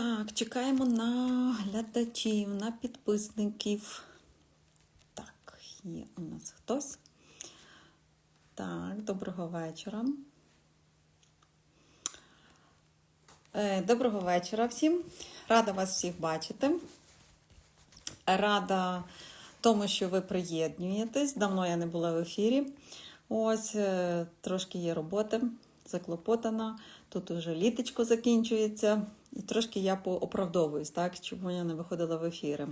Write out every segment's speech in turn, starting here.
Так, чекаємо на глядачів, на підписників. Так, є у нас хтось. Так, доброго вечора. Е, Доброго вечора всім. Рада вас всіх бачити. Рада тому, що ви приєднуєтесь. Давно я не була в ефірі. Ось е, трошки є роботи, заклопотана. Тут уже літочко закінчується. І трошки я пооправдовуюсь, так, чому я не виходила в ефіри.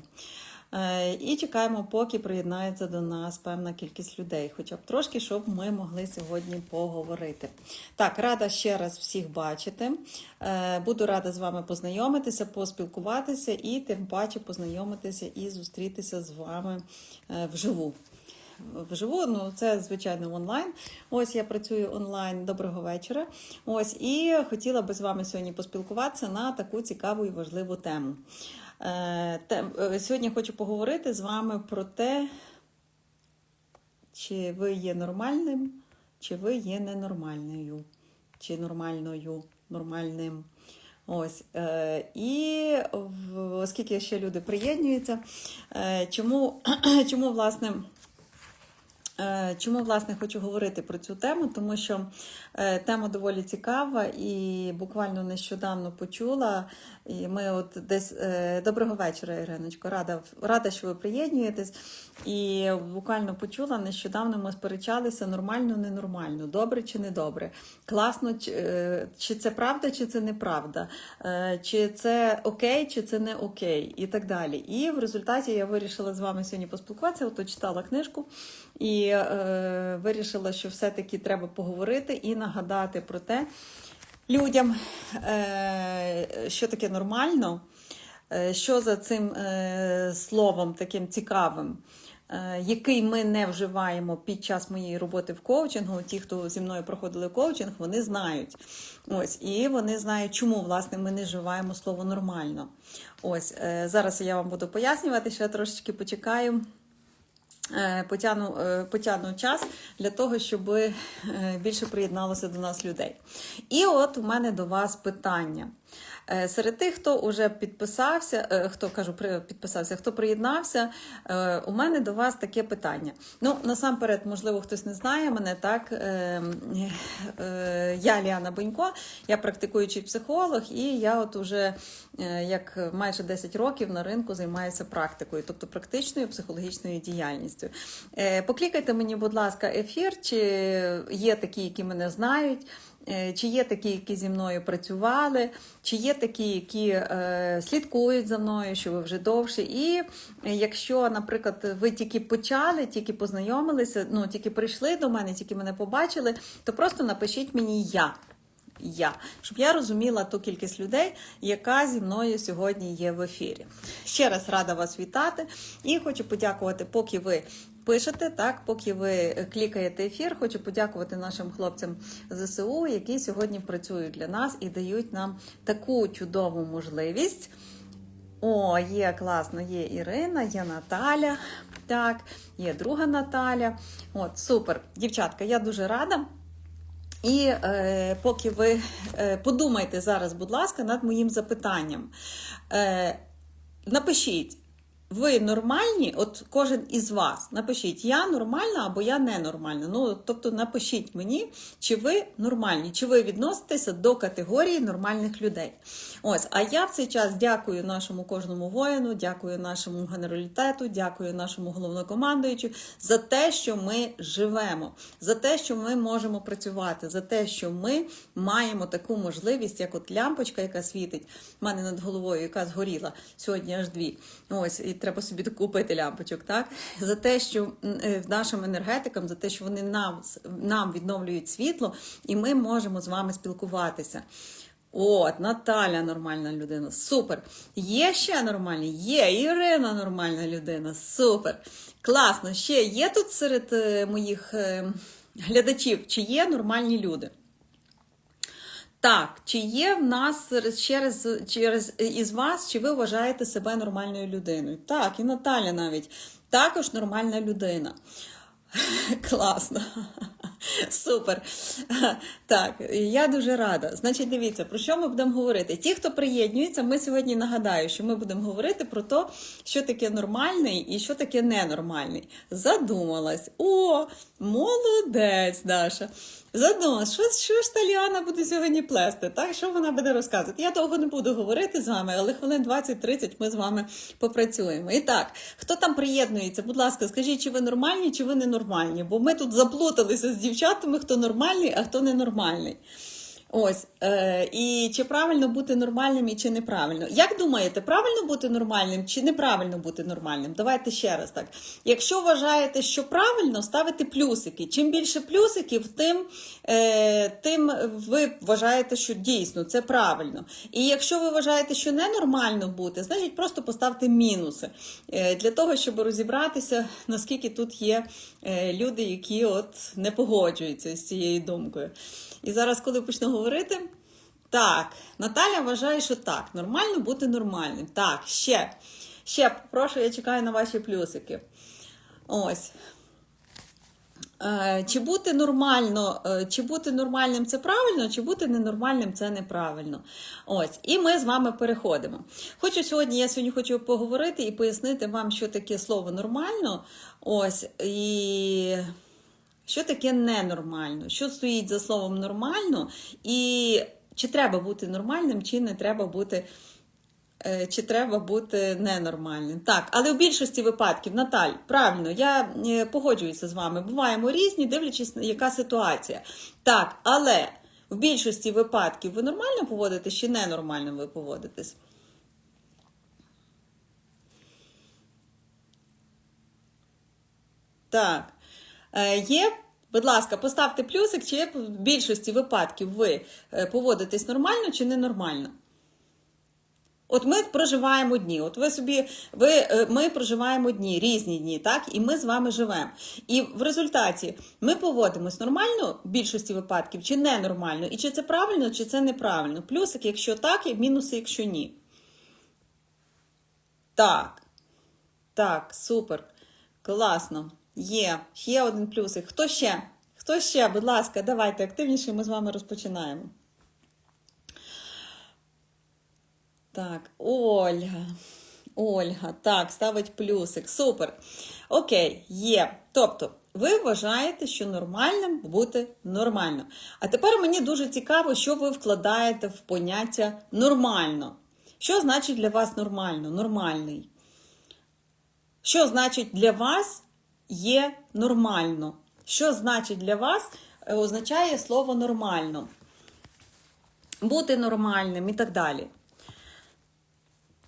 Е, І чекаємо, поки приєднається до нас певна кількість людей, хоча б трошки, щоб ми могли сьогодні поговорити. Так, рада ще раз всіх бачити. Е, Буду рада з вами познайомитися, поспілкуватися і тим паче познайомитися і зустрітися з вами е, вживу. Вживу, ну це звичайно онлайн. Ось я працюю онлайн. Доброго вечора. Ось і хотіла би з вами сьогодні поспілкуватися на таку цікаву і важливу тему. Е, е, Сьогодні хочу поговорити з вами про те, чи ви є нормальним, чи ви є ненормальною, чи нормальною, нормальним. Ось е, і оскільки ще люди приєднуються, чому, чому власне. Е, Чому власне хочу говорити про цю тему? Тому що е, тема доволі цікава і буквально нещодавно почула. І ми от десь е, доброго вечора, Іриночко. Рада, рада, що ви приєднуєтесь. І буквально почула нещодавно. Ми сперечалися нормально, ненормально, добре чи не добре, класно, чи, це правда, чи це неправда, чи це окей, чи це не окей, і так далі. І в результаті я вирішила з вами сьогодні поспілкуватися. Ото читала книжку і е, вирішила, що все-таки треба поговорити і нагадати про те людям, е, що таке нормально, е, що за цим е, словом таким цікавим. е, Який ми не вживаємо під час моєї роботи в коучингу, ті, хто зі мною проходили коучинг, вони знають. Ось, і вони знають, чому власне ми не вживаємо слово нормально. Ось е, зараз я вам буду пояснювати, ще трошечки почекаю. Е, Потягну, е, потягну час для того, щоб е, більше приєдналося до нас людей. І от у мене до вас питання. Е, Серед тих, хто вже підписався, е, хто кажу, підписався, хто приєднався, е, у мене до вас таке питання. Ну, насамперед, можливо, хтось не знає мене, так е, е, я Ліана Бонько, я практикуючий психолог, і я от уже як майже 10 років на ринку займаюся практикою, тобто практичною психологічною діяльністю. Поклікайте мені, будь ласка, ефір, чи є такі, які мене знають. Е, Чи є такі, які зі мною працювали, чи є такі, які е, слідкують за мною, що ви вже довше. І е, якщо, наприклад, ви тільки почали, тільки познайомилися, ну тільки прийшли до мене, тільки мене побачили, то просто напишіть мені я. Я, щоб я розуміла ту кількість людей, яка зі мною сьогодні є в ефірі. Ще раз рада вас вітати і хочу подякувати, поки ви пишете, так, поки ви клікаєте ефір. Хочу подякувати нашим хлопцям ЗСУ, які сьогодні працюють для нас і дають нам таку чудову можливість. О, є класно, є Ірина, є Наталя. Так, є друга Наталя. От, супер. Дівчатка, я дуже рада. І е, поки ви е, подумайте зараз, будь ласка, над моїм запитанням. Е, напишіть, ви нормальні? От кожен із вас напишіть, я нормальна або я ненормальна. Ну, тобто напишіть мені, чи ви нормальні, чи ви відноситеся до категорії нормальних людей. Ось, а я в цей час дякую нашому кожному воїну, дякую нашому генералітету, дякую нашому головнокомандуючу за те, що ми живемо, за те, що ми можемо працювати, за те, що ми маємо таку можливість, як от лямпочка, яка світить в мене над головою, яка згоріла сьогодні аж дві. Ось, і треба собі купити лямпочок, так? За те, що е, нашим енергетикам, за те, що вони нам, нам відновлюють світло, і ми можемо з вами спілкуватися. От, Наталя нормальна людина, супер. Є ще нормальні? Є, Ірина нормальна людина, супер. Класно. Ще є тут серед е, моїх е, глядачів, чи є нормальні люди? Так, чи є в нас через, через із вас, чи ви вважаєте себе нормальною людиною? Так, і Наталя навіть також нормальна людина. Класно. Супер. Так, я дуже рада. Значить, дивіться, про що ми будемо говорити? Ті, хто приєднується, ми сьогодні нагадаю, що ми будемо говорити про те, що таке нормальний і що таке ненормальний. Задумалась. О, молодець, Даша. Задумалась, що, що ж Таліана буде сьогодні плести? Так, що вона буде розказувати? Я довго не буду говорити з вами, але хвилин 20-30 ми з вами попрацюємо. І так, хто там приєднується, будь ласка, скажіть, чи ви нормальні, чи ви ненормальні? Бо ми тут заплуталися з дівчатами, хто нормальний, а хто ненормальний. Ось, е, і чи правильно бути нормальним і чи неправильно? Як думаєте, правильно бути нормальним чи неправильно бути нормальним? Давайте ще раз так. Якщо вважаєте, що правильно, ставите плюсики. Чим більше плюсиків, тим, е, тим ви вважаєте, що дійсно це правильно. І якщо ви вважаєте, що ненормально бути, значить просто поставте мінуси е, для того, щоб розібратися, наскільки тут є е, люди, які от не погоджуються з цією думкою. І зараз, коли почну говорити, так, Наталя вважає, що так, нормально бути нормальним. Так, ще. Ще, прошу, я чекаю на ваші плюсики. Ось. Е, Чи бути нормально, е, чи бути нормальним це правильно, чи бути ненормальним це неправильно. Ось, і ми з вами переходимо. Хочу сьогодні, я сьогодні хочу поговорити і пояснити вам, що таке слово нормально. Ось, і що таке ненормально, що стоїть за словом нормально, і чи треба бути нормальним, чи не треба бути. е, Чи треба бути ненормальним? Так, але в більшості випадків, Наталь, правильно, я е, погоджуюся з вами. Буваємо різні, дивлячись, яка ситуація. Так, але в більшості випадків ви нормально поводитесь чи ненормально ви поводитесь? Так. Е, Є, будь ласка, поставте плюсик, чи в більшості випадків ви е, поводитесь нормально чи ненормально? От ми проживаємо дні. От ви собі, ви, е, ми проживаємо дні, різні дні, так? І ми з вами живемо. І в результаті ми поводимось нормально в більшості випадків, чи ненормально? І чи це правильно, чи це неправильно? Плюсик, якщо так, і мінуси, якщо ні. Так. Так, супер. Класно. Є. Ще один плюсик. Хто ще? Хто ще? Будь ласка, давайте активніше, ми з вами розпочинаємо. Так, Ольга. Ольга, так, ставить плюсик. Супер. Окей, є. Тобто, ви вважаєте, що нормальним бути нормально. А тепер мені дуже цікаво, що ви вкладаєте в поняття нормально. Що значить для вас нормально? Нормальний? Що значить для вас є нормально? Що значить для вас е, означає слово нормально? Бути нормальним і так далі.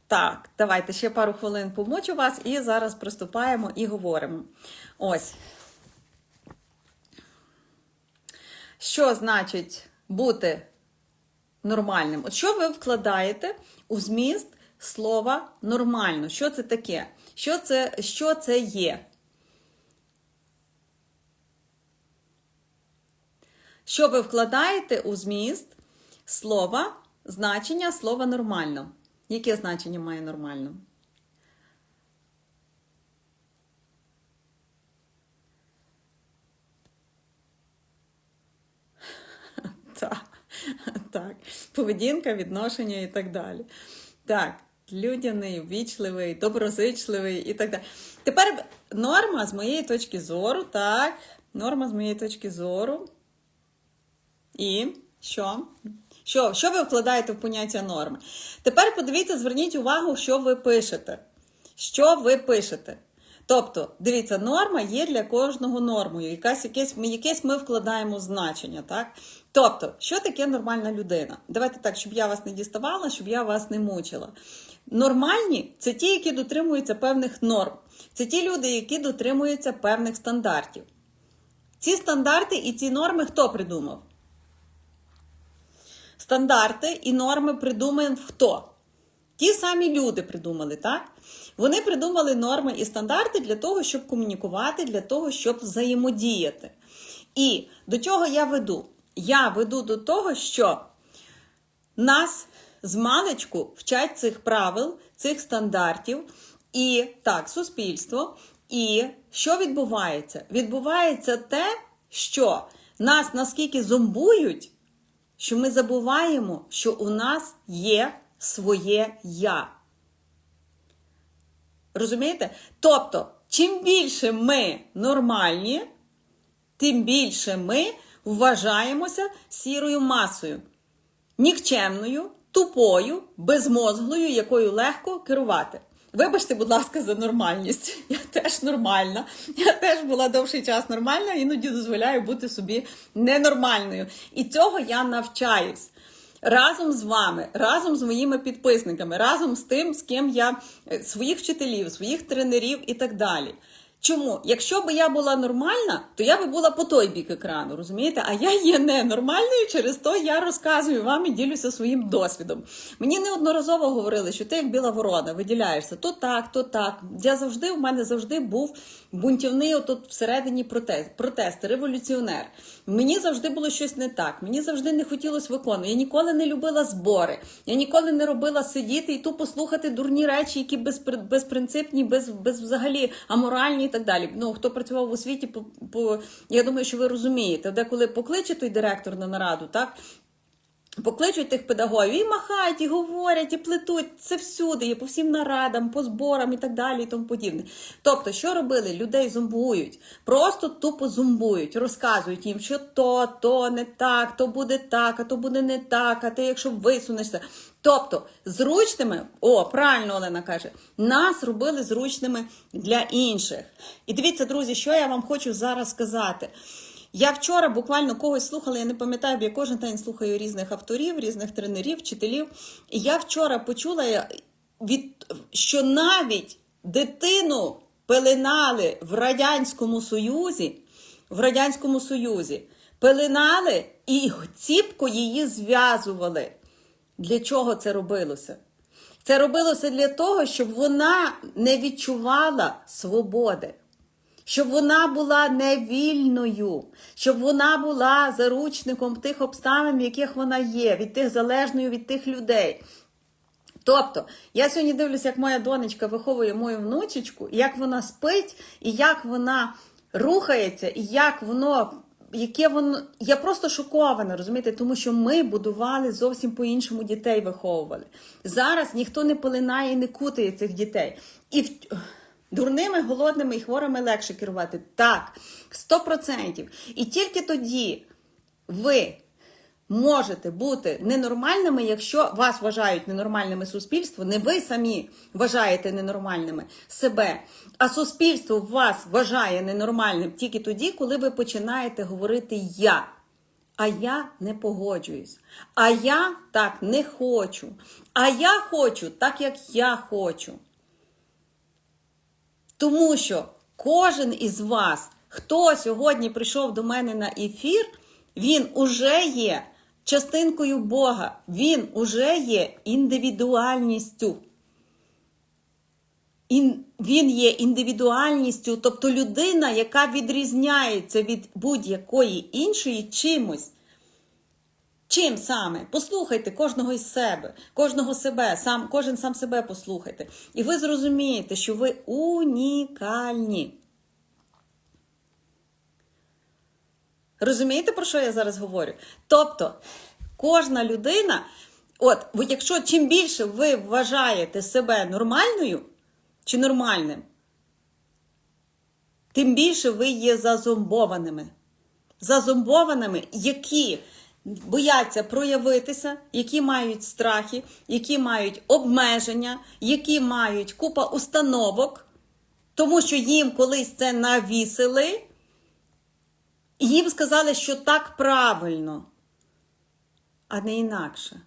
Так, давайте ще пару хвилин помочу вас і зараз приступаємо і говоримо. Ось. Що значить бути нормальним? От що ви вкладаєте у зміст слова нормально? Що це таке? Що це, що це є? Що ви вкладаєте у зміст слова, значення слова нормально? Яке значення має нормально? Так, так. Поведінка, відношення і так далі. Так, людяний, ввічливий, доброзичливий і так далі. Тепер норма з моєї точки зору, так, норма з моєї точки зору. І що? Що, що ви вкладаєте в поняття норми? Тепер подивіться, зверніть увагу, що ви пишете. Що ви пишете? Тобто, дивіться, норма є для кожного нормою. Якась, якесь, якесь ми вкладаємо значення. так? Тобто, що таке нормальна людина? Давайте так, щоб я вас не діставала, щоб я вас не мучила. Нормальні це ті, які дотримуються певних норм. Це ті люди, які дотримуються певних стандартів. Ці стандарти і ці норми хто придумав? Стандарти і норми придумав хто? Ті самі люди придумали, так? Вони придумали норми і стандарти для того, щоб комунікувати, для того, щоб взаємодіяти. І до чого я веду? Я веду до того, що нас з маличку вчать цих правил, цих стандартів, і так, суспільство. І що відбувається? Відбувається те, що нас наскільки зомбують, що ми забуваємо, що у нас є своє я. Розумієте? Тобто, чим більше ми нормальні, тим більше ми вважаємося сірою масою, нікчемною, тупою, безмозглою, якою легко керувати. Вибачте, будь ласка, за нормальність. Я теж нормальна. Я теж була довший час нормальна, іноді дозволяю бути собі ненормальною. І цього я навчаюсь. Разом з вами, разом з моїми підписниками, разом з тим, з ким я е, своїх вчителів, своїх тренерів і так далі. Чому? Якщо б я була нормальна, то я би була по той бік екрану, розумієте? А я є ненормальною, через то я розказую вам і ділюся своїм досвідом. Мені неодноразово говорили, що ти як біла ворона виділяєшся то так, то так. Я завжди, в мене завжди був бунтівний отут всередині протест, протест, революціонер. Мені завжди було щось не так. Мені завжди не хотілося виконувати. Я ніколи не любила збори. Я ніколи не робила сидіти і тупо слухати дурні речі, які безпринципні, без, без взагалі аморальні так далі. Ну хто працював в освіті, по, по я думаю, що ви розумієте, де коли покличе той директор на нараду, так. Покличуть тих педагогів і махають, і говорять, і плетуть. Це всюди, і по всім нарадам, по зборам і так далі, і тому подібне. Тобто, що робили? Людей зомбують, просто тупо зомбують, розказують їм, що то, то не так, то буде так, а то буде не так, а ти якщо висунешся. Тобто, зручними, о, правильно Олена каже, нас робили зручними для інших. І дивіться, друзі, що я вам хочу зараз сказати. Я вчора буквально когось слухала, я не пам'ятаю, я кожен день слухаю різних авторів, різних тренерів, вчителів. І я вчора почула, від, що навіть дитину пеленали в Радянському Союзі, в Радянському Союзі пеленали і ціпко її зв'язували. Для чого це робилося? Це робилося для того, щоб вона не відчувала свободи щоб вона була невільною, щоб вона була заручником тих обставин, в яких вона є, від тих залежною від тих людей. Тобто, я сьогодні дивлюся, як моя донечка виховує мою внучечку, як вона спить, і як вона рухається, і як воно. Яке воно я просто шокована, розумієте, тому що ми будували зовсім по-іншому дітей виховували. Зараз ніхто не полинає і не кутає цих дітей. І в... Дурними, голодними і хворими легше керувати. Так, 100%. І тільки тоді ви можете бути ненормальними, якщо вас вважають ненормальними суспільство, не ви самі вважаєте ненормальними себе, а суспільство вас вважає ненормальним тільки тоді, коли ви починаєте говорити я. А я не погоджуюсь. А я так не хочу. А я хочу так, як я хочу. Тому що кожен із вас, хто сьогодні прийшов до мене на ефір, він уже є частинкою Бога, він уже є індивідуальністю. Він є індивідуальністю, тобто людина, яка відрізняється від будь-якої іншої чимось. Чим саме? Послухайте кожного із себе, кожного себе, сам, кожен сам себе послухайте. І ви зрозумієте, що ви унікальні. Розумієте, про що я зараз говорю? Тобто, кожна людина, от, якщо чим більше ви вважаєте себе нормальною чи нормальним, тим більше ви є зазомбованими. Зазомбованими, які бояться проявитися, які мають страхи, які мають обмеження, які мають купа установок, тому що їм колись це навісили, їм сказали, що так правильно, а не інакше.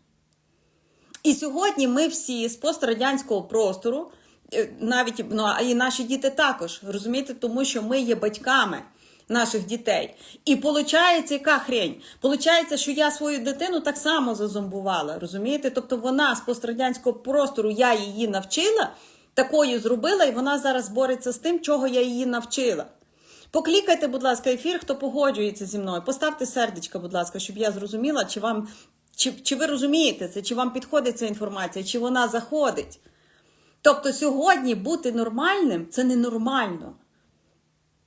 І сьогодні ми всі з пострадянського простору, е, навіть ну, і наші діти також, розумієте, тому що ми є батьками наших дітей. І виходить, яка хрень? Получається, що я свою дитину так само зазомбувала. Розумієте? Тобто вона з пострадянського простору, я її навчила, такою зробила, і вона зараз бореться з тим, чого я її навчила. Поклікайте, будь ласка, ефір, хто погоджується зі мною. Поставте сердечко, будь ласка, щоб я зрозуміла, чи вам. Чи, чи ви розумієте це, чи вам підходить ця інформація, чи вона заходить? Тобто сьогодні бути нормальним це ненормально.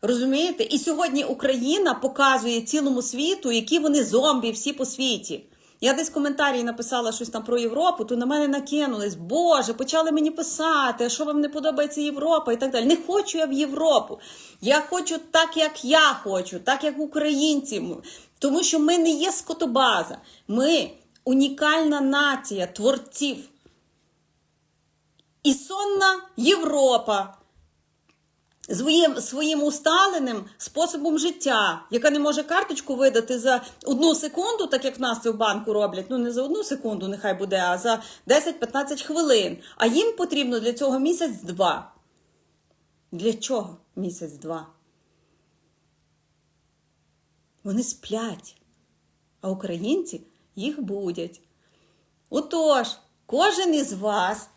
Розумієте? І сьогодні Україна показує цілому світу, які вони зомбі всі по світі. Я десь в коментарі написала щось там про Європу, то на мене накинулись. Боже, почали мені писати, що вам не подобається Європа і так далі. Не хочу я в Європу. Я хочу так, як я хочу, так як українці. Тому що ми не є скотобаза. Ми унікальна нація творців. І сонна Європа своїм, своїм усталеним способом життя, яка не може карточку видати за одну секунду, так як в нас це в банку роблять. Ну не за одну секунду, нехай буде, а за 10-15 хвилин. А їм потрібно для цього місяць-два. Для чого місяць-два? Вони сплять, а українці їх будять. Отож, кожен із вас,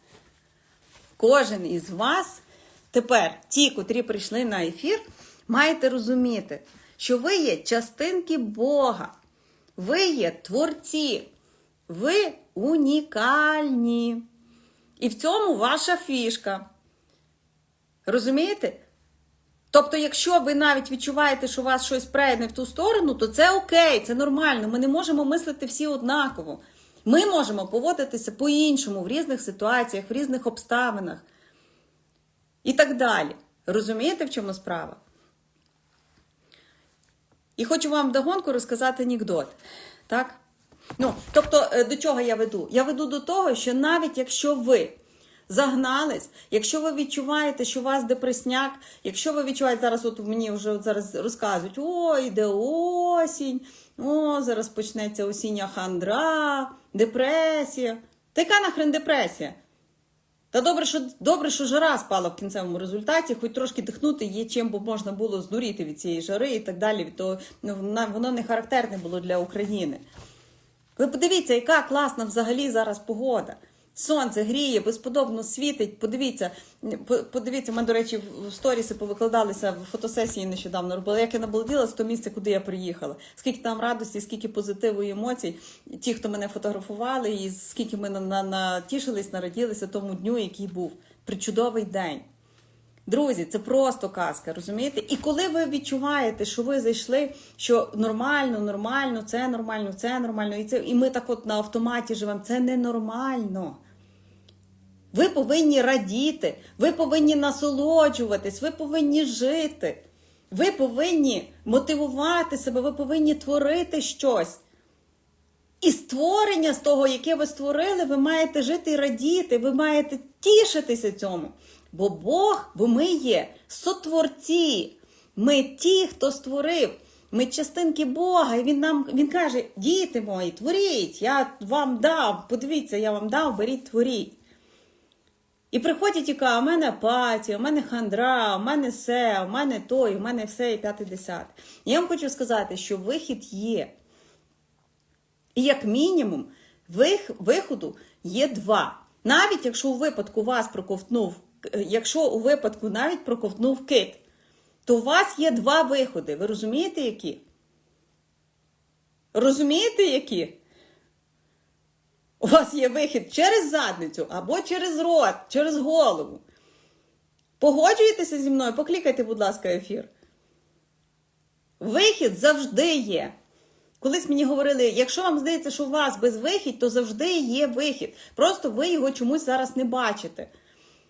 кожен із вас, тепер ті, котрі прийшли на ефір, маєте розуміти, що ви є частинки Бога, ви є творці, ви унікальні. І в цьому ваша фішка. Розумієте? Тобто, якщо ви навіть відчуваєте, що вас щось прейде в ту сторону, то це окей, це нормально. Ми не можемо мислити всі однаково. Ми можемо поводитися по-іншому в різних ситуаціях, в різних обставинах і так далі. Розумієте, в чому справа? І хочу вам вдогонку розказати анекдот. Так? Ну, тобто, е, до чого я веду? Я веду до того, що навіть якщо ви загнались, якщо ви відчуваєте, що у вас депресняк, якщо ви відчуваєте, зараз от мені вже от зараз розказують, о, йде осінь, о, зараз почнеться осіння хандра, депресія. Та яка нахрен депресія? Та добре, що добре, що жара спала в кінцевому результаті, хоч трошки дихнути є чим, бо можна було здуріти від цієї жари і так далі. То ну, воно не характерне було для України. Ви подивіться, яка класна взагалі зараз погода. Сонце гріє, безподобно світить. Подивіться, по- подивіться, ми, до речі, в сторіси повикладалися в фотосесії нещодавно робили. Як я набалділа з того місця, куди я приїхала. Скільки там радості, скільки позитиву і емоцій. Ті, хто мене фотографували, і скільки ми на, на, натішились, нараділися тому дню, який був. Причудовий день. Друзі, це просто казка, розумієте? І коли ви відчуваєте, що ви зайшли, що нормально, нормально, це нормально, це нормально, і це, і ми так от на автоматі живемо, це ненормально. Ви повинні радіти, ви повинні насолоджуватись, ви повинні жити, ви повинні мотивувати себе, ви повинні творити щось. І створення з того, яке ви створили, ви маєте жити і радіти, ви маєте тішитися цьому. Бо Бог, бо ми є сотворці. Ми ті, хто створив. Ми частинки Бога, і Він нам він каже: діти мої, творіть, я вам дав, подивіться, я вам дав, беріть, творіть. І приходять і кажуть, у мене апатія, у мене хандра, у мене все, у мене той, у мене все і п'яте десяте. Я вам хочу сказати, що вихід є. І як мінімум, вих, виходу є два. Навіть якщо у випадку вас проковтнув, е, якщо у випадку навіть проковтнув кит, то у вас є два виходи. Ви розумієте, які? Розумієте, які? У вас є вихід через задницю або через рот, через голову. Погоджуєтеся зі мною? Поклікайте, будь ласка, ефір. Вихід завжди є. Колись мені говорили, якщо вам здається, що у вас безвихідь, то завжди є вихід. Просто ви його чомусь зараз не бачите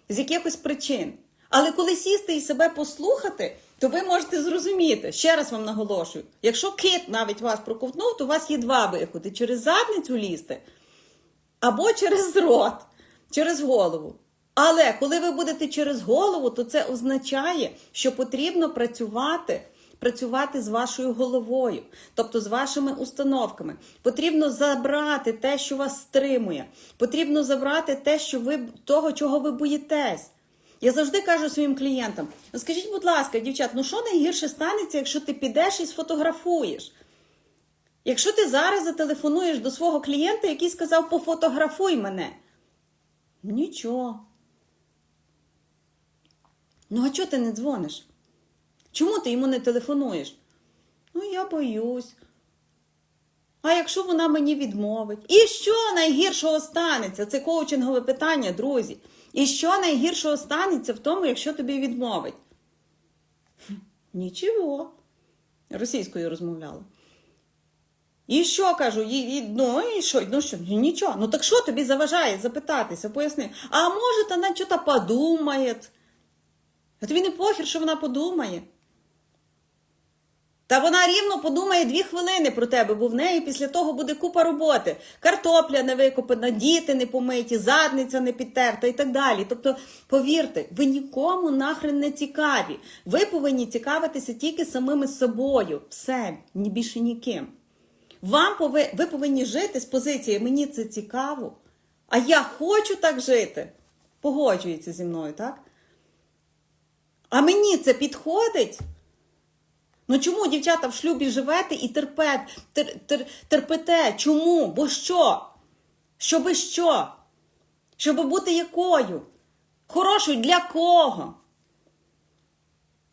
з якихось причин. Але коли сісти і себе послухати, то ви можете зрозуміти. Ще раз вам наголошую: якщо кит навіть вас проковтнув, то у вас є два виходи: через задницю лізти або через рот, через голову. Але коли ви будете через голову, то це означає, що потрібно працювати. Працювати з вашою головою, тобто з вашими установками. Потрібно забрати те, що вас стримує. Потрібно забрати те, що ви того, чого ви боїтесь. Я завжди кажу своїм клієнтам: ну скажіть, будь ласка, дівчат, ну що найгірше станеться, якщо ти підеш і сфотографуєш? Якщо ти зараз зателефонуєш до свого клієнта, який сказав, пофотографуй мене. Нічого. Ну, а чого ти не дзвониш? Чому ти йому не телефонуєш? Ну, я боюсь. А якщо вона мені відмовить? І що найгіршого станеться? Це коучингове питання, друзі. І що найгіршого станеться в тому, якщо тобі відмовить? Нічого. Російською розмовляла. І що кажу, і, і, ну і що, ну що, ну нічого. Ну так що тобі заважає запитатися, поясни. А може, вона щось подумає. А тобі не похер, що вона подумає. Та вона рівно подумає дві хвилини про тебе, бо в неї після того буде купа роботи. Картопля не викопана, діти не помиті, задниця не підтерта і так далі. Тобто, повірте, ви нікому нахрен не цікаві. Ви повинні цікавитися тільки самими собою. Все, більше ніким. Вам пови... Ви повинні жити з позиції мені це цікаво, а я хочу так жити. Погоджується зі мною, так? А мені це підходить. Ну чому, дівчата, в шлюбі живете і терпете, тер, тер, терпите? Чому? Бо що? Щоби що? Щоби бути якою? Хорошою для кого?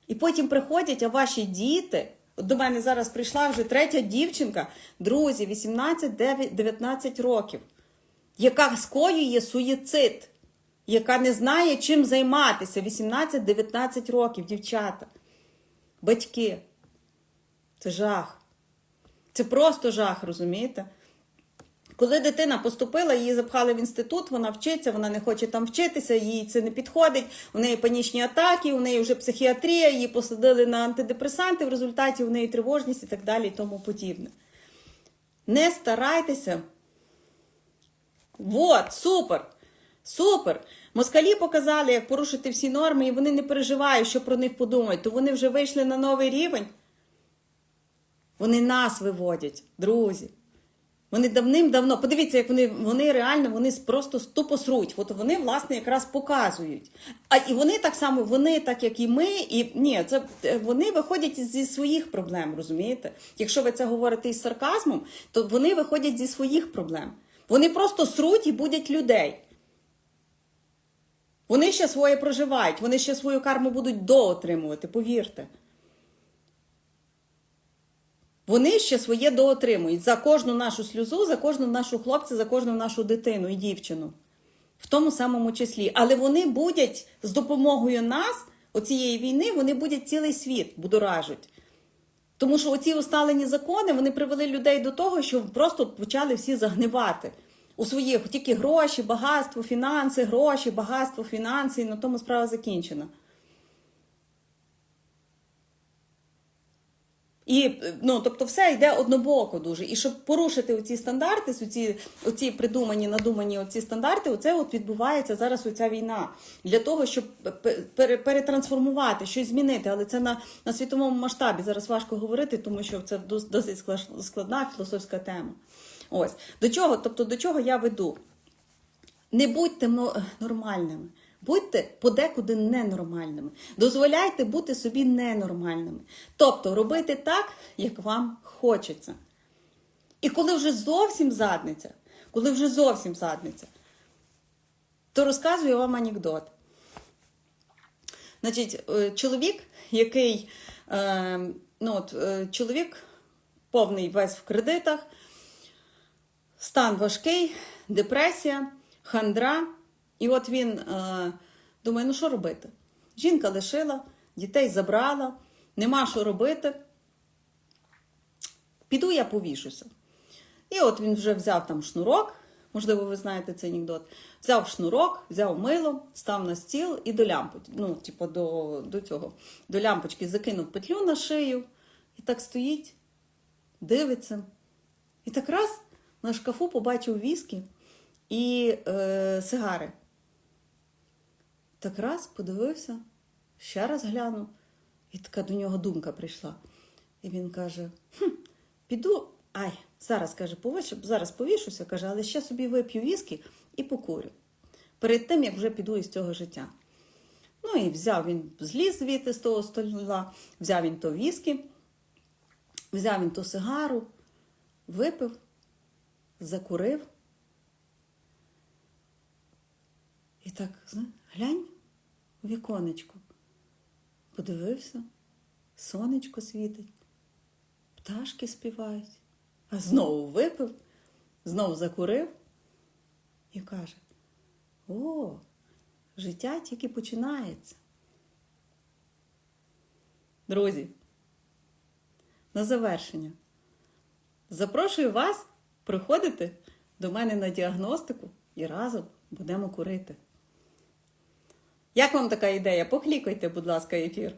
І потім приходять, а ваші діти. До мене зараз прийшла вже третя дівчинка, друзі, 18-19 років, яка скоює суїцид, яка не знає, чим займатися. 18-19 років, дівчата. Батьки. Це жах. Це просто жах, розумієте? Коли дитина поступила, її запхали в інститут, вона вчиться, вона не хоче там вчитися, їй це не підходить, у неї панічні атаки, у неї вже психіатрія, її посадили на антидепресанти, в результаті у неї тривожність і так далі і тому подібне. Не старайтеся. Вот, супер! Супер! Москалі показали, як порушити всі норми, і вони не переживають, що про них подумають, то вони вже вийшли на новий рівень. Вони нас виводять, друзі. Вони давним-давно, подивіться, як вони вони реально вони просто тупо сруть. От вони, власне, якраз показують. А і вони так само, вони, так як і ми, і ні, це вони виходять зі своїх проблем, розумієте? Якщо ви це говорите із сарказмом, то вони виходять зі своїх проблем. Вони просто сруть і будять людей. Вони ще своє проживають, вони ще свою карму будуть доотримувати, повірте. Вони ще своє доотримують за кожну нашу сльозу, за кожну нашу хлопця, за кожну нашу дитину і дівчину. В тому самому числі. Але вони будуть з допомогою нас, оцієї війни, вони будуть цілий світ будоражуть. Тому що оці усталені закони вони привели людей до того, що просто почали всі загнивати. У своїх тільки гроші, багатство, фінанси, гроші, багатство, фінанси, і на тому справа закінчена. І ну, тобто, все йде однобоко дуже. І щоб порушити оці стандарти, оці, оці придумані, надумані оці стандарти, оце от відбувається зараз оця війна для того, щоб перетрансформувати, щось змінити. Але це на, на світовому масштабі зараз важко говорити, тому що це досить складна філософська тема. Ось до чого, тобто до чого я веду? Не будьте нормальними. Будьте подекуди ненормальними. Дозволяйте бути собі ненормальними. Тобто робити так, як вам хочеться. І коли вже зовсім задниця, коли вже зовсім задниця, то розказую вам анекдот. Значить, чоловік, який е, ну от, чоловік повний весь в кредитах, стан важкий, депресія, хандра. І от він е, думає, ну що робити? Жінка лишила, дітей забрала, нема що робити. Піду я повішуся. І от він вже взяв там шнурок, можливо, ви знаєте цей анекдот. Взяв шнурок, взяв мило, став на стіл і до лямпочки, ну, типу, до, до цього, до лямпочки закинув петлю на шию і так стоїть, дивиться. І так раз на шкафу побачив віскі і е, сигари. Так раз подивився, ще раз глянув, і така до нього думка прийшла. І він каже: хм, піду, ай, зараз каже, повишу, зараз повішуся, каже, але ще собі вип'ю віскі і покурю. Перед тим, як вже піду із цього життя. Ну і взяв він, зліз звідти з того стола, взяв він то віскі, взяв він ту сигару, випив, закурив. І так, глянь віконечко. Подивився, сонечко світить, пташки співають, а знову випив, знову закурив і каже: О, життя тільки починається. друзі, на завершення. Запрошую вас приходити до мене на діагностику і разом будемо курити. Як вам така ідея? Поклікайте, будь ласка, ефір.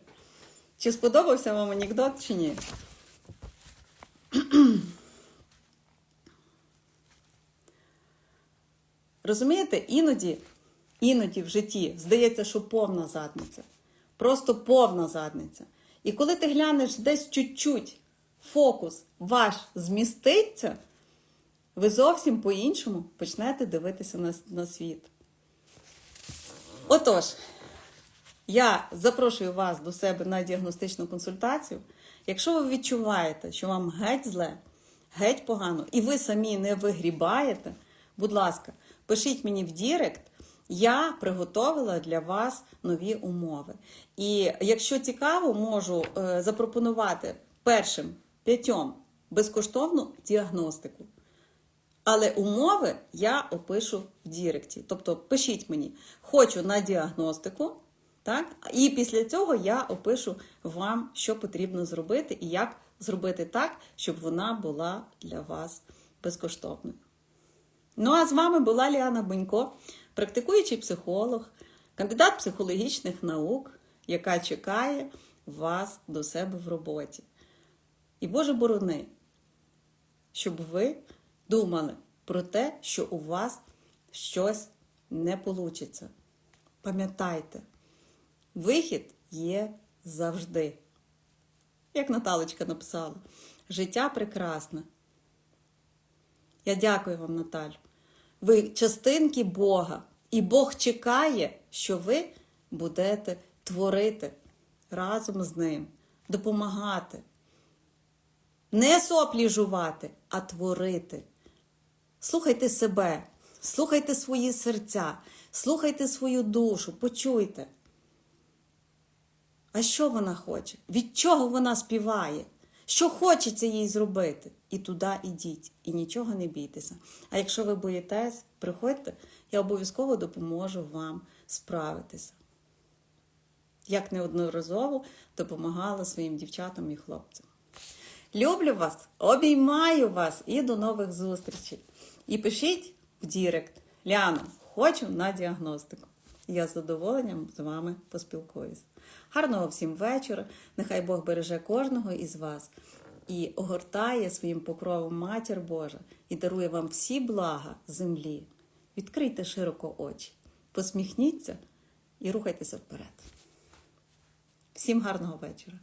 Чи сподобався вам анекдот, чи ні? Розумієте, іноді, іноді в житті здається, що повна задниця. Просто повна задниця. І коли ти глянеш десь чуть-чуть, фокус ваш зміститься, ви зовсім по-іншому почнете дивитися на, на світ. Отож, я запрошую вас до себе на діагностичну консультацію. Якщо ви відчуваєте, що вам геть зле, геть погано, і ви самі не вигрібаєте, будь ласка, пишіть мені в Дірект, я приготовила для вас нові умови. І якщо цікаво, можу е, запропонувати першим п'ятьом безкоштовну діагностику. Але умови я опишу в Діректі. Тобто пишіть мені, хочу на діагностику, так? і після цього я опишу вам, що потрібно зробити і як зробити так, щоб вона була для вас безкоштовною. Ну а з вами була Ліана Бонько, практикуючий психолог, кандидат психологічних наук, яка чекає вас до себе в роботі. І Боже борони, щоб ви думали про те, що у вас щось не вийде. Пам'ятайте, вихід є завжди. Як Наталочка написала, життя прекрасне. Я дякую вам, Наталю. Ви частинки Бога, і Бог чекає, що ви будете творити разом з ним, допомагати. Не соплі жувати, а творити. Слухайте себе, слухайте свої серця, слухайте свою душу, почуйте. А що вона хоче? Від чого вона співає? Що хочеться їй зробити? І туди ідіть, і нічого не бійтеся. А якщо ви боїтесь, приходьте, я обов'язково допоможу вам справитися. Як неодноразово допомагала своїм дівчатам і хлопцям. Люблю вас, обіймаю вас і до нових зустрічей. І пишіть в Дірект. Ляна, хочу на діагностику. Я з задоволенням з вами поспілкуюсь. Гарного всім вечора. Нехай Бог береже кожного із вас і огортає своїм покровом Матір Божа і дарує вам всі блага землі. Відкрийте широко очі, посміхніться і рухайтеся вперед. Всім гарного вечора!